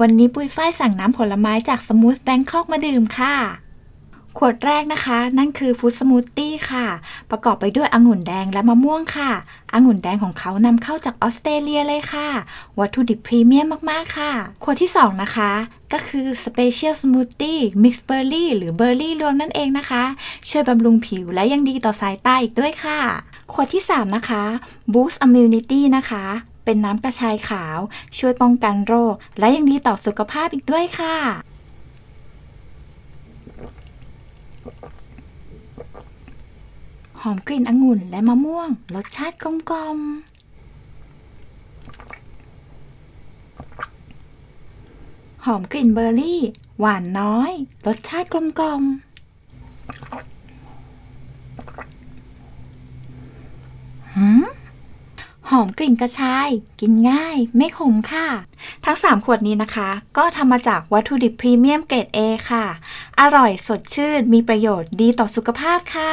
วันนี้ปุ้ยฝ้ายสั่งน้ำผลไม้จากสมูทแบงคอกมาดื่มค่ะ ขวดแรกนะคะ นั่นคือฟู้ดสมูทตี้ค่ะ ประกอบไปด้วยองุ่นแดงและมะม่วงค่ะองุ่นแดงของเขานำเข้าจากออสเตรเลียเลยค่ะ วัตถุดิบพรีเมียมมาก ๆ ค่ะ ขวดที่ 2 นะคะ ก็คือ Special Smoothie Mix Berry หรือเบอร์รี่รวมนั่นเองนะคะ ช่วยบำรุงผิวและยังดีต่อสายตาอีกด้วยค่ะ ขวดที่ 3 นะคะ Boost Immunity นะคะเป็นน้ำกระชายขาว ช่วยป้องกันโรค และยังดีต่อสุขภาพอีกด้วยค่ะ อมกลิ่นองุ่นและมะม่วง รสชาติกลมกลมหอมกลิ่นเบอร์รี่ หวานน้อย รสชาติกลมกลมๆหืมหอมกลิ่นกระชาย กินง่าย ไม่ขมค่ะ ทั้ง 3 ขวดนี้นะคะ ก็ทำมาจากวัตถุดิบพรีเมียมเกรด A ค่ะ อร่อยสดชื่น มีประโยชน์ดีต่อสุขภาพค่ะ